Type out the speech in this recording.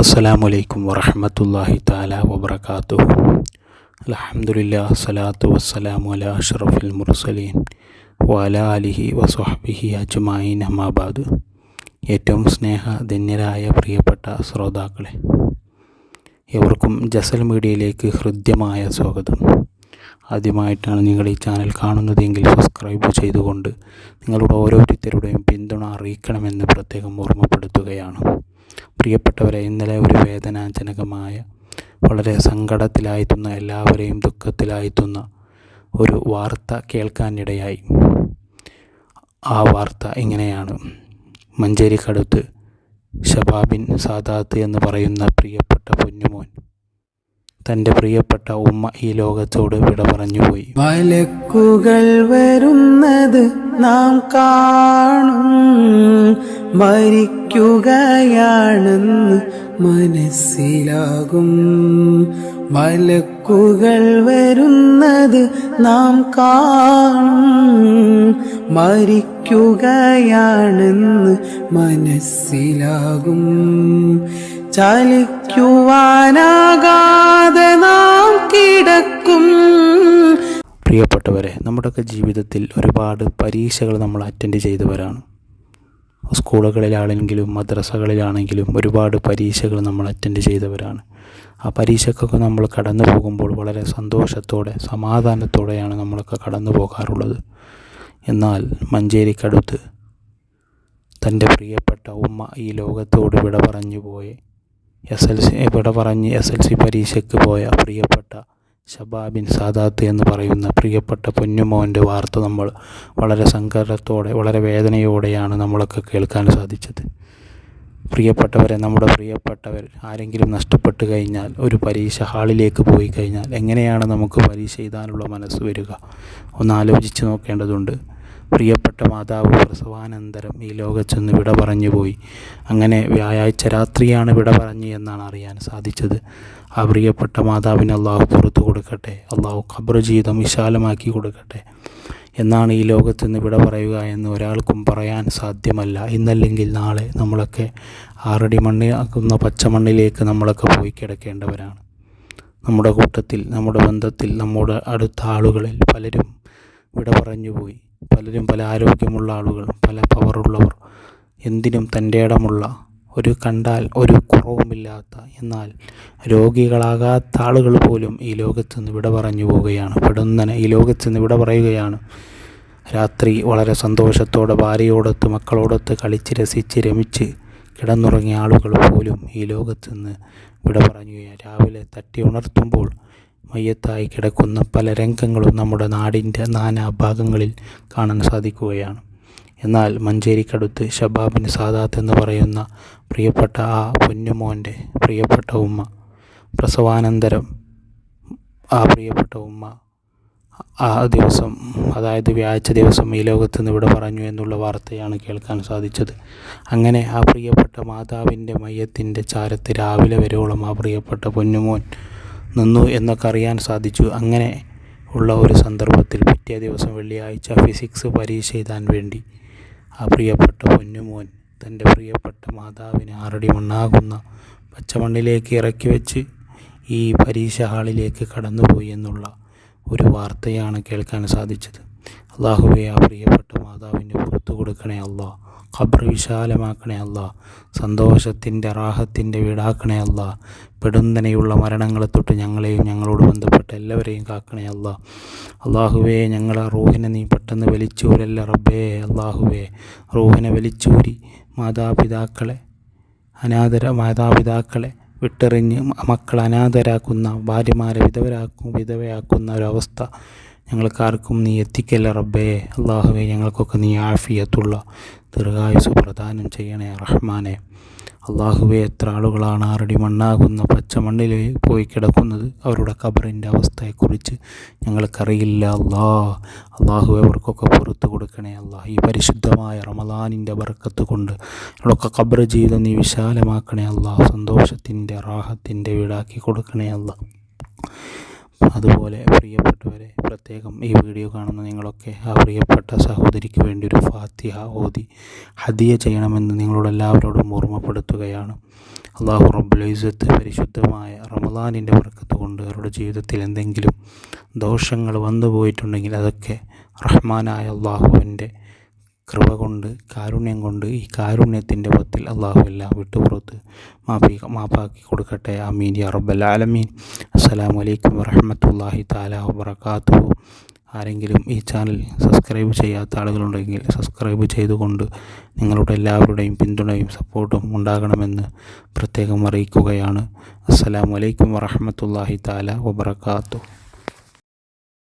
അസ്സലാമു അലൈക്കും വറഹമത്തല്ലാഹി താല വബർക്കാത്തു അലഹമുല്ലാ സ്വലാത്തു വസ്സലാമു അല അഷറഫുൽ മുർസലീൻ വല അലിഹി വസ്വഹബിഹി അജ്മായിൻ അമാബാദ് ഏറ്റവും സ്നേഹധന്യരായ പ്രിയപ്പെട്ട ശ്രോതാക്കളെ എവർക്കും ജസൽ മീഡിയയിലേക്ക് ഹൃദ്യമായ സ്വാഗതം. ആദ്യമായിട്ടാണ് നിങ്ങൾ ഈ ചാനൽ കാണുന്നതെങ്കിൽ സബ്സ്ക്രൈബ് ചെയ്തുകൊണ്ട് നിങ്ങളുടെ ഓരോരുത്തരുടെയും പിന്തുണ അറിയിക്കണമെന്ന് പ്രത്യേകം ഓർമ്മപ്പെടുത്തുകയാണ്. പ്രിയപ്പെട്ടവരെ ഇന്നലെ ഒരു വേദനാജനകമായ വളരെ സങ്കടത്തിലായിത്തുന്ന എല്ലാവരെയും ദുഃഖത്തിലായിത്തുന്ന ഒരു വാർത്ത കേൾക്കാനിടയായി. ആ വാർത്ത ഇങ്ങനെയാണ്. മഞ്ചേരിക്കടുത്ത് ഷബാബിൻ സാദാത്ത് എന്ന് പറയുന്ന പ്രിയപ്പെട്ട പൊന്നുമോൻ തന്റെ പ്രിയപ്പെട്ട ഉമ്മ ഈ ലോകത്തോട് വിട പറഞ്ഞുപോയി മലക്കുകൾ വരുന്നത് നാം കാണും. മരിക്കുകയാണെന്ന് മനസ്സിലാകും. മലക്കുകൾ വരുന്നത് നാം കാണും. മരിക്കുകയാണെന്ന് മനസ്സിലാകും. ചലിക്കുവാനാകാതെ നാം കിടക്കും. പ്രിയപ്പെട്ടവരെ നമ്മുടെയൊക്കെ ജീവിതത്തിൽ ഒരുപാട് പരീക്ഷകൾ നമ്മൾ അറ്റൻഡ് ചെയ്തവരാണ്. സ്കൂളുകളിലാണെങ്കിലും മദ്രസകളിലാണെങ്കിലും ഒരുപാട് പരീക്ഷകൾ നമ്മൾ അറ്റൻഡ് ചെയ്തവരാണ്. ആ പരീക്ഷക്കൊക്കെ നമ്മൾ കടന്നു പോകുമ്പോൾ വളരെ സന്തോഷത്തോടെ സമാധാനത്തോടെയാണ് നമ്മളൊക്കെ കടന്നു പോകാറുള്ളത്. എന്നാൽ മഞ്ചേരിക്കടുത്ത് തന്റെ പ്രിയപ്പെട്ട ഉമ്മ ഈ ലോകത്തോട് വിട പറഞ്ഞു പോയി. എസ് എൽ സി ഇവിടെ പറഞ്ഞ് എസ് എൽ സി പരീക്ഷയ്ക്ക് പോയ പ്രിയപ്പെട്ട ഷബാബിൻ സാദാത്ത് എന്ന് പറയുന്ന പ്രിയപ്പെട്ട പൊന്നുമോന്റെ വാർത്ത നമ്മൾ വളരെ സങ്കടത്തോടെ വളരെ വേദനയോടെയാണ് നമ്മളൊക്കെ കേൾക്കാൻ സാധിച്ചത്. പ്രിയപ്പെട്ടവരെ നമ്മുടെ പ്രിയപ്പെട്ടവർ ആരെങ്കിലും നഷ്ടപ്പെട്ട് കഴിഞ്ഞാൽ ഒരു പരീക്ഷ ഹാളിലേക്ക് പോയി കഴിഞ്ഞാൽ എങ്ങനെയാണ് നമുക്ക് പരീക്ഷ എഴുതാനുള്ള മനസ്സ് വരിക? ഒന്ന് ആലോചിച്ച് നോക്കേണ്ടതുണ്ട്. പ്രിയപ്പെട്ട മാതാവ് പ്രസവാനന്തരം ഈ ലോകച്ചെന്ന് വിട പറഞ്ഞു പോയി. അങ്ങനെ വ്യാഴാഴ്ച രാത്രിയാണ് വിട പറഞ്ഞു എന്നാണ് അറിയാൻ സാധിച്ചത്. ആ പ്രിയപ്പെട്ട മാതാവിന് അള്ളാഹു പുറത്തു കൊടുക്കട്ടെ. അള്ളാഹു ഖബർ ജീവിതം വിശാലമാക്കി കൊടുക്കട്ടെ എന്നാണ് ഈ ലോകത്ത് നിന്ന് വിട പറയുക എന്ന് ഒരാൾക്കും പറയാൻ സാധ്യമല്ല. ഇന്നല്ലെങ്കിൽ നാളെ നമ്മളൊക്കെ ആറടി മണ്ണിയാക്കുന്ന പച്ചമണ്ണിലേക്ക് നമ്മളൊക്കെ പോയി കിടക്കേണ്ടവരാണ്. നമ്മുടെ കൂട്ടത്തിൽ നമ്മുടെ ബന്ധത്തിൽ നമ്മുടെ അടുത്ത ആളുകളിൽ പലരും വിട പറഞ്ഞു പോയി. പലരും പല ആരോഗ്യമുള്ള ആളുകൾ പല പവറുള്ളവർ എന്തിനും തന്റെ ഇടമുള്ള ഒരു കണ്ടാൽ ഒരു കുറവുമില്ലാത്ത എന്നാൽ രോഗികളാകാത്ത ആളുകൾ പോലും ഈ ലോകത്ത് നിന്ന് വിട പറഞ്ഞു പോവുകയാണ്. പെടുന്നനെ ഈ ലോകത്ത് നിന്ന് വിട പറയുകയാണ്. രാത്രി വളരെ സന്തോഷത്തോടെ ഭാര്യയോടൊത്ത് മക്കളോടൊത്ത് കളിച്ച് രസിച്ച് രമിച്ച് കിടന്നുറങ്ങിയ ആളുകൾ പോലും ഈ ലോകത്ത് നിന്ന് വിട പറഞ്ഞു രാവിലെ തട്ടി ഉണർത്തുമ്പോൾ മയ്യത്തായി കിടക്കുന്ന പല രംഗങ്ങളും നമ്മുടെ നാടിന്റെ നാനാ ഭാഗങ്ങളിൽ കാണാൻ സാധിക്കുകയാണ്. എന്നാൽ മഞ്ചേരിക്കടുത്ത് ഷബാബിന് സാദാത്ത് എന്ന് പറയുന്ന പ്രിയപ്പെട്ട ആ പൊന്നുമോന്റെ പ്രിയപ്പെട്ട ഉമ്മ പ്രസവാനന്തരം ആ പ്രിയപ്പെട്ട ഉമ്മ ആ ദിവസം അതായത് വ്യാഴ്ച ദിവസം ഈ ലോകത്ത് നിന്ന് ഇവിടെ പറഞ്ഞു എന്നുള്ള വാർത്തയാണ് കേൾക്കാൻ സാധിച്ചത്. അങ്ങനെ ആ പ്രിയപ്പെട്ട മാതാവിന്റെ മയ്യത്തിന്റെ ചാരത്ത് രാവിലെ വരെയോളം ആ പ്രിയപ്പെട്ട പൊന്നുമോൻ നിന്നു എന്നൊക്കെ അറിയാൻ സാധിച്ചു. അങ്ങനെ ഉള്ള ഒരു സന്ദർഭത്തിൽ പിറ്റേ ദിവസം വെള്ളിയാഴ്ച ഫിസിക്സ് പരീക്ഷ എഴുതാൻ വേണ്ടി ആ പ്രിയപ്പെട്ട പൊന്നുമോൻ തന്റെ പ്രിയപ്പെട്ട മാതാവിനെ ആറടി മണ്ണാകുന്ന പച്ചമണ്ണിലേക്ക് ഇറക്കി വെച്ച് ഈ പരീക്ഷ ഹാളിലേക്ക് കടന്നുപോയി എന്നുള്ള ഒരു വാർത്തയാണ് കേൾക്കാൻ സാധിച്ചത്. അള്ളാഹുവെ ആ പ്രിയപ്പെട്ട മാതാവിന്റെ പുറത്തു കൊടുക്കണേ അല്ലാ ഖബർ വിശാലമാക്കണേ അല്ല. സന്തോഷത്തിന്റെ റാഹത്തിന്റെ വീടാക്കണേ അല്ല. പെടുന്നനെയുള്ള മരണങ്ങളെ തൊട്ട് ഞങ്ങളെയും ഞങ്ങളോട് ബന്ധപ്പെട്ട എല്ലാവരെയും കാക്കണേ അല്ല. അള്ളാഹുവേ ഞങ്ങളെ റൂഹിനെ നീ പെട്ടെന്ന് വലിച്ചൂരല്ല റബ്ബേ. അള്ളാഹുവേ റൂഹിനെ വലിച്ചൂരി മാതാപിതാക്കളെ അനാദര മാതാപിതാക്കളെ വിട്ടെറിഞ്ഞ് മക്കൾ അനാഥരാക്കുന്ന ഭാര്യമാരെ വിധവരാക്കും വിധവയാക്കുന്ന ഒരവസ്ഥ ഞങ്ങൾക്കാർക്കും നീ എത്തിക്കല്ല റബ്ബേ. അള്ളാഹുവെ ഞങ്ങൾക്കൊക്കെ നീ ആഫിയത്തുള്ള ദീർഘായുസ് പ്രദാനം ചെയ്യണേ റഹ്മാനെ. അള്ളാഹുവെ എത്ര ആളുകളാണ് ആറടി മണ്ണാകുന്ന പച്ച പച്ചമണ്ണിൽ പോയി കിടക്കുന്നത്? അവരുടെ ഖബറിന്റെ അവസ്ഥയെക്കുറിച്ച് ഞങ്ങൾക്കറിയില്ല അള്ളാ. അള്ളാഹുവെ അവർക്കൊക്കെ പുറത്തു കൊടുക്കണേ അള്ളാഹ് ഈ പരിശുദ്ധമായ റമദാനിന്റെ ബർക്കത്ത് കൊണ്ട് അവരൊക്കെ ഖബർ ജീവിതം നീ വിശാലമാക്കണേ അള്ളാഹ് സന്തോഷത്തിന്റെ റാഹത്തിന്റെ വീടാക്കി കൊടുക്കണേ അല്ല അതുപോലെ പ്രിയപ്പെട്ടവരെ പ്രത്യേകം ഈ വീഡിയോ കാണുന്ന നിങ്ങളൊക്കെ ആ പ്രിയപ്പെട്ട സഹോദരിക്ക് വേണ്ടി ഒരു ഫാത്തിഹ ഓതി ഹദിയ ചെയ്യണമെന്ന് നിങ്ങളോട് എല്ലാവരോടും ഓർമ്മപ്പെടുത്തുകയാണ് അള്ളാഹു റബ്ബുലൈസത്ത് പരിശുദ്ധമായ റമദാനിന്റെ വർക്കത്ത് കൊണ്ട് അവരുടെ ജീവിതത്തിൽ എന്തെങ്കിലും ദോഷങ്ങൾ വന്നു പോയിട്ടുണ്ടെങ്കിൽ അതൊക്കെ റഹ്മാനായ അള്ളാഹുവിന്റെ കൃപ കൊണ്ട് കാരുണ്യം കൊണ്ട് ഈ കാരുണ്യത്തിന്റെ പത്തിൽ അള്ളാഹു എല്ലാം വിട്ടുപുറത്ത് മാഫി മാപ്പാക്കി കൊടുക്കട്ടെ. അമീൻ യാ റബ്ബൽ ആലമീൻ. അസ്സലാമു അലൈക്കും വറഹ്മത്തുള്ളാഹി തആല വബറകാതുഹു. ആരെങ്കിലും ഈ ചാനൽ സബ്സ്ക്രൈബ് ചെയ്യാത്ത ആളുകളുണ്ടെങ്കിൽ സബ്സ്ക്രൈബ് ചെയ്തുകൊണ്ട് നിങ്ങളുടെ എല്ലാവരുടെയും പിന്തുണയും സപ്പോർട്ടും ഉണ്ടാകണമെന്ന് പ്രത്യേകം അറിയിക്കുകയാണ്. അസ്സലാമു അലൈക്കും വറഹ്മത്തുള്ളാഹി തആല വബറകാതുഹു.